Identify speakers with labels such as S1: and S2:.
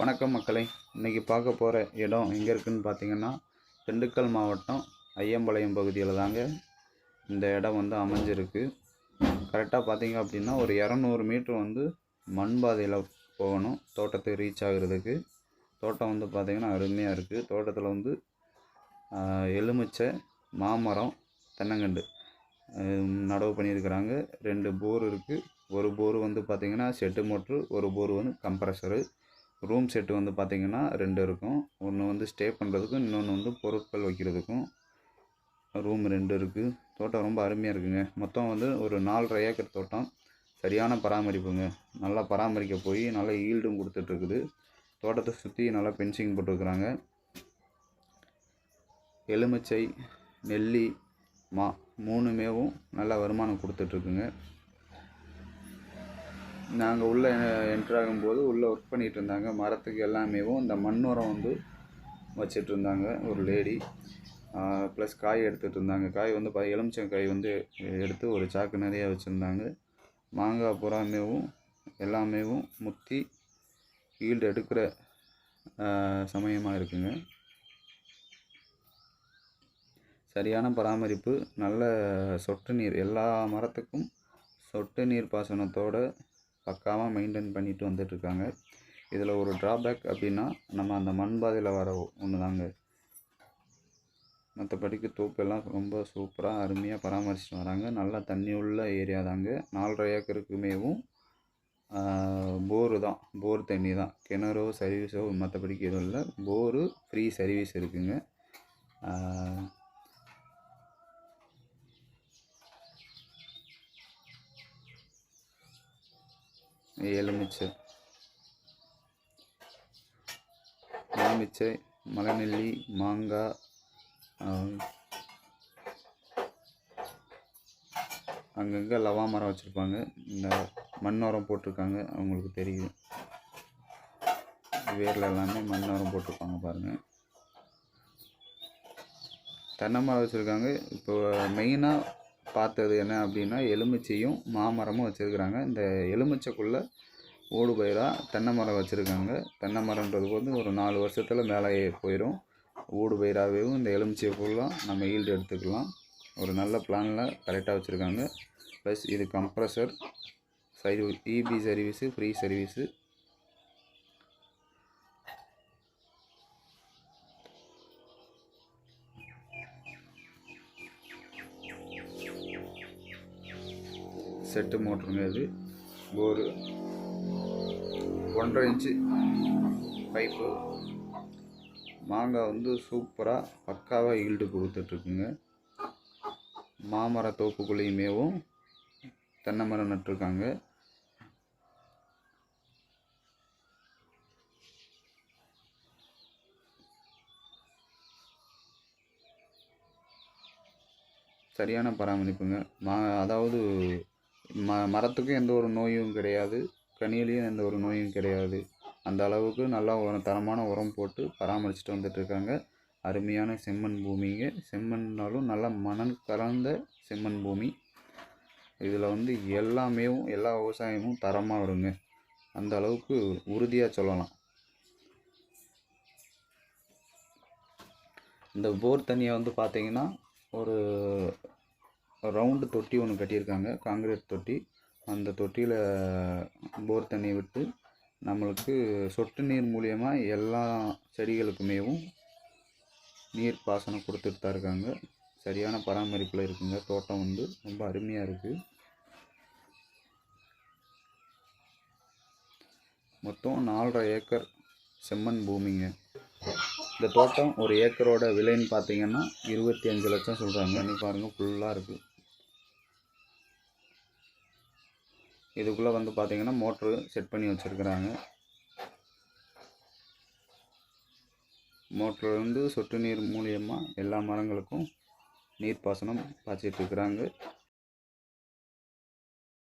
S1: வணக்கம் மக்களை. இன்றைக்கி பார்க்க போகிற இடம் எங்கே இருக்குதுன்னு பார்த்தீங்கன்னா திண்டுக்கல் மாவட்டம் ஐயம்பாளையம் பகுதியில் தாங்க இந்த இடம் வந்து அமைஞ்சிருக்கு. கரெக்டாக பார்த்தீங்க அப்படின்னா ஒரு இரநூறு மீட்ரு வந்து மண் பாதையில் போகணும். தோட்டத்துக்கு ரீச் ஆகுறதுக்கு. தோட்டம் வந்து பார்த்திங்கன்னா அருமையாக இருக்குது தோட்டத்தில் வந்து எலுமிச்சை மாமரம் தென்னங்கண்டு நடவு பண்ணியிருக்கிறாங்க. ரெண்டு போர் இருக்குது ஒரு போர் வந்து பார்த்திங்கன்னா செட்டு மோட்ரு ஒரு போர் வந்து கம்ப்ரஸரு ரூம் செட்டு வந்து பார்த்திங்கன்னா ரெண்டு இருக்கும். ஒன்று வந்து ஸ்டே பண்ணுறதுக்கும் இன்னொன்று வந்து பொருட்கள் வைக்கிறதுக்கும் ரூம் ரெண்டு இருக்குது தோட்டம் ரொம்ப அருமையாக இருக்குங்க. மொத்தம் வந்து ஒரு நாலரை ஏக்கர் தோட்டம். சரியான பராமரிப்புங்க. நல்லா பராமரிக்க போய் நல்லா ஈல்டும் கொடுத்துட்ருக்குது தோட்டத்தை சுற்றி நல்லா பென்சிங் போட்டிருக்குறாங்க. எலுமிச்சை நெல்லி மா மூணுமேவும் நல்ல வருமானம் கொடுத்துட்ருக்குங்க நாங்கள் உள்ளே என்ட்ராகும் ஆகும்போது உள்ளே ஒர்க் பண்ணிகிட்டு இருந்தாங்க. மரத்துக்கு எல்லாமேவும் இந்த மண் உரம் வந்து வச்சிட்டு இருந்தாங்க. ஒரு லேடி ப்ளஸ் காய் எடுத்துகிட்டு இருந்தாங்க. காய் வந்து ப எலுமிச்சம் காய் வந்து எடுத்து ஒரு சாக்கு நிறைய வச்சுருந்தாங்க. மாங்காய் புறாமேவும் எல்லாமேவும் முத்தி ஈல்டு எடுக்கிற சமயமாக இருக்குங்க. சரியான பராமரிப்பு. நல்ல சொட்டு நீர். எல்லா மரத்துக்கும் சொட்டு நீர் பாசனத்தோட பக்காவாக மெயின்டைன் பண்ணிட்டு வந்துட்டுருக்காங்க. இதில் ஒரு ட்ராபேக் அப்படின்னா நம்ம அந்த மண் பாதையில் வர ஒன்று தாங்க மற்றபடிக்கு தோப்பெல்லாம் ரொம்ப சூப்பராக அருமையாக பராமரிச்சுட்டு வராங்க. நல்லா தண்ணி உள்ள ஏரியா தாங்க. நாலரை ஏக்கருக்குமேவும் போரு தான். போர் தண்ணி தான். கிணறோ சர்வீஸோ மற்றபடிக்கு எதுவும் இல்லை. போரு ஃப்ரீ சர்வீஸ் இருக்குங்க. எலுமிச்சை. எலுமிச்சை மலைநெல்லி மாங்காய் அங்கங்கே லவா மரம் வச்சுருப்பாங்க. இந்த மண் உரம் போட்டிருக்காங்க. அவங்களுக்கு தெரியும். வேரில் எல்லாமே மண் உரம் போட்டிருப்பாங்க பாருங்கள் தென்னை மரம் வச்சுருக்காங்க. இப்போ மெயினாக பார்த்தது என்ன அப்படின்னா எலுமிச்சையும் மாமரமும் வச்சுருக்குறாங்க. இந்த எலுமிச்சைக்குள்ளே ஓடு பயிராக தென்னை மரம் வச்சுருக்காங்க. தென்னை மரன்றது வந்து ஒரு நாலு வருஷத்தில் மேலே போயிடும் ஓடு பயிராகவும் இந்த எலுமிச்சை ஃபுல்லாக நம்ம ஈல்டு எடுத்துக்கலாம். ஒரு நல்ல பிளானில் கரெக்டாக வச்சுருக்காங்க. ப்ளஸ் இது compressor சர்வீ EB service free service set மோட்ருங்க இது. போரு ஒன்றரை இன்ச்சு பைப்பு மாங்காய் வந்து சூப்பராக பக்காவாக ஈல்டு கொடுத்துட்ருக்குங்க. மாமர தோப்புக்குள்ளேயுமேவும் தென்னை மரம் நட்டிருக்காங்க. சரியான பராமரிப்புங்க. மா அதாவது ம மரத்துக்கும் எந்த ஒரு நோயும் கிடையாது. கனியிலையும் எந்த ஒரு நோயும் கிடையாது. அந்த அளவுக்கு நல்லா உரம் தரமான உரம் போட்டு பராமரிச்சுட்டு வந்துட்டுருக்காங்க அருமையான செம்மண் பூமிங்க. செம்மண்ணாலும் நல்லா மணல் கலந்த செம்மண் பூமி. இதில் வந்து எல்லாமே எல்லா விவசாயமும் தரமாக வருங்க. அந்த அளவுக்கு உறுதியாக சொல்லலாம். இந்த போர் தண்ணியை வந்து பார்த்திங்கன்னா ஒரு ரவுண்டு தொட்டி ஒன்று கட்டியிருக்காங்க. காங்கிரீட் தொட்டி. அந்த தொட்டியில் போர் தண்ணி விட்டு நம்மளுக்கு சொட்டு நீர் மூலயமா எல்லா செடிகளுக்குமேவும் நீர் பாசனம் கொடுத்துட்டு தான் இருக்காங்க. சரியான பராமரிப்பில் இருக்குங்க. தோட்டம் வந்து ரொம்ப அருமையாக இருக்குது மொத்தம் நாலரை ஏக்கர் செம்மண் பூமிங்க. இந்த தோட்டம் ஒரு ஏக்கரோட விலைன்னு பார்த்தீங்கன்னா இருபத்தி அஞ்சு லட்சம் சொல்கிறாங்க பாருங்கள் ஃபுல்லாக இருக்குது இதுக்குள்ளே வந்து பார்த்தீங்கன்னா மோட்ரு செட் பண்ணி வச்சுருக்குறாங்க. மோட்ருலேருந்து சொட்டு நீர் மூலியமாக எல்லா மரங்களுக்கும் நீர் பாசனம் பாய்ச்சிட்டு இருக்கிறாங்க.